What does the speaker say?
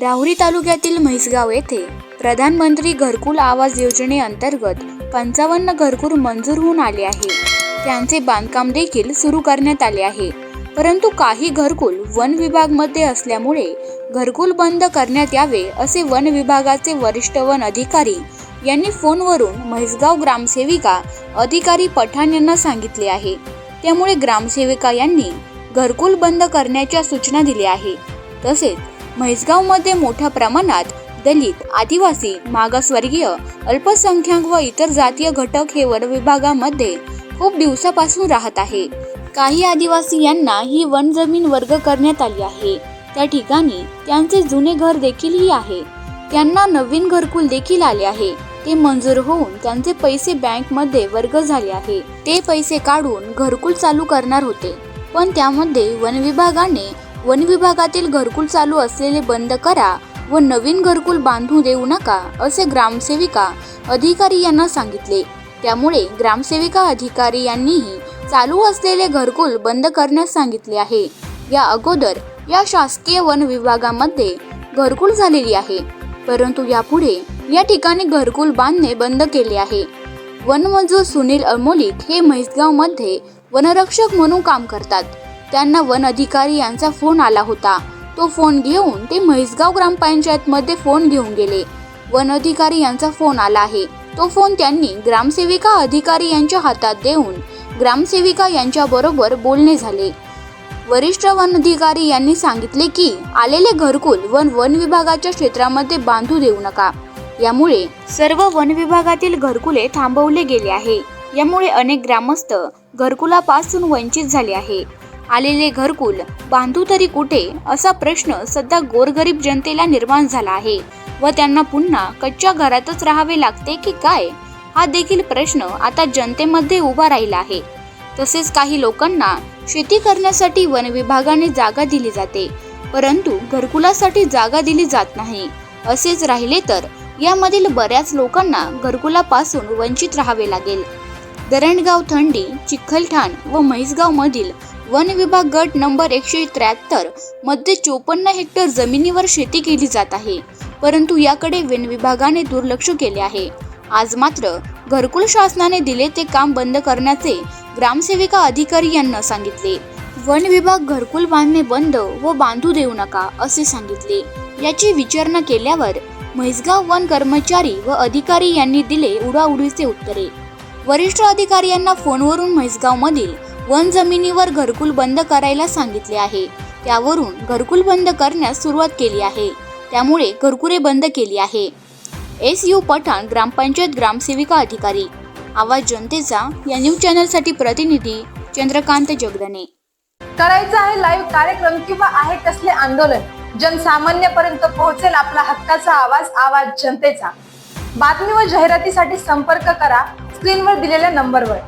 राहुरी तालुक्यातील म्हैसगाव येथे प्रधानमंत्री घरकुल आवास योजनेअंतर्गत पंचावन्न घरकुल मंजूर होऊन आले आहे. त्यांचे बांधकाम देखील सुरू करण्यात आले आहे. परंतु काही घरकुल वन विभागमध्ये असल्यामुळे घरकुल बंद करण्यात यावे असे वन विभागाचे वरिष्ठ वन अधिकारी यांनी फोनवरून म्हैसगाव ग्रामसेविका अधिकारी पठाण यांना सांगितले आहे. त्यामुळे ग्रामसेविका यांनी घरकुल बंद करण्याच्या सूचना दिल्या आहे. तसेच म्हैसगावमध्ये मोठ्या प्रमाणात दलित आदिवासी मागासवर्गीय अल्पसंख्याक व इतर जातीय घटक हे वन विभागामध्ये खूप दिवसापासून राहत आहे. काही आदिवासी यांना ही वन जमीन वर्ग करण्यात आली आहे. त्या ठिकाणी त्यांचे जुने घर देखीलही आहे. त्यांना नवीन घरकुल देखील आले आहे. ते मंजूर होऊन त्यांचे पैसे बँकमध्ये वर्ग झाले आहे. ते पैसे काढून घरकुल चालू करणार होते. पण त्यामध्ये वन विभागाने वन विभागातील घरकुल चालू असलेले बंद करा व नवीन घरकुल बांधू देऊ नका असे ग्रामसेविका अधिकारी यांना सांगितले. त्यामुळे ग्रामसेविका अधिकारी यांनीही चालू असलेले घरकुल बंद करण्यास सांगितले आहे. या अगोदर या शासकीय वन विभागामध्ये घरकुल झालेली आहे. परंतु यापुढे या ठिकाणी घरकुल बांधणे बंद केले आहे. वनमजूर सुनील अमोलिक हे म्हैसगावमध्ये वनरक्षक म्हणून काम करतात. त्यांना वन अधिकारी यांचा फोन आला होता. तो फोन घेऊन ते म्हैसगाव ग्रामपंचायतमध्ये फोन घेऊन गेले. वन अधिकारी यांचा फोन आला आहे. तो फोन त्यांनी ग्रामसेविका अधिकारी यांच्या हातात देऊन ग्रामसेविका यांच्याबरोबर बोलणे झाले. वरिष्ठ वन अधिकारी यांनी सांगितले की आलेले घरकुल वन वन विभागाच्या क्षेत्रामध्ये बांधू देऊ नका. यामुळे सर्व वन विभागातील घरकुले थांबवले गेले आहे. यामुळे अनेक ग्रामस्थ घरकुलापासून वंचित झाले आहे. आलेले घरकुल. बांधू तरी कुठे? असा प्रश्न सध्या गोरगरीब जनतेला निर्माण झाला आहे. व त्यांना पुन्हा कच्च्या घरातच राहावे लागते की काय? हा देखील प्रश्न आता जनतेमध्ये उभा राहिला आहे. तसेच काही लोकांना शेती करण्यासाठी वन विभागाने जागा दिली जाते. परंतु घरकुलासाठी जागा दिली जात नाही. असेच राहिले तर यामधील बऱ्याच लोकांना घरकुलापासून वंचित राहावे लागेल. दरणगाव थंडी चिखलठाण व म्हैसगाव मधील वन विभाग गट नंबर एकशे त्र्याहत्तरमध्ये चोपन्न हेक्टर जमिनीवर शेती केली जात आहे. परंतु याकडे वन विभागाने दुर्लक्ष केले आहे. आज मात्र घरकुल शासनाने दिले ते काम बंद करण्याचे ग्रामसेविका अधिकारी यांना सांगितले. वन विभाग घरकुल बांधणे बंद व बांधू देऊ नका असे सांगितले. याची विचारणा केल्यावर म्हैसगाव वन कर्मचारी व अधिकारी यांनी दिले उडाउडीचे उत्तरे. वरिष्ठ अधिकारी यांना फोनवरून म्हैसगावमधील वन जमिनीवर घरकुल बंद करायला सांगितले आहे. त्यावरून घरकुल बंद करण्यास सुरुवात केली आहे. त्यामुळे घरकुरे बंद केली आहे. एस. यू. पठाण ग्रामपंचायत ग्रामसेविका अधिकारी. आवाज जनतेचा या न्यूज चॅनलसाठी प्रतिनिधी चंद्रकांत जगदने. करायचं आहे लाईव्ह कार्यक्रम किंवा आहे कसले आंदोलन? जनसामान्यपर्यंत पोहोचेल आपला हक्काचा आवाज आवाज जनतेचा. बातमी व जाहिरातीसाठी संपर्क करा स्क्रीनवर दिलेल्या नंबरवर.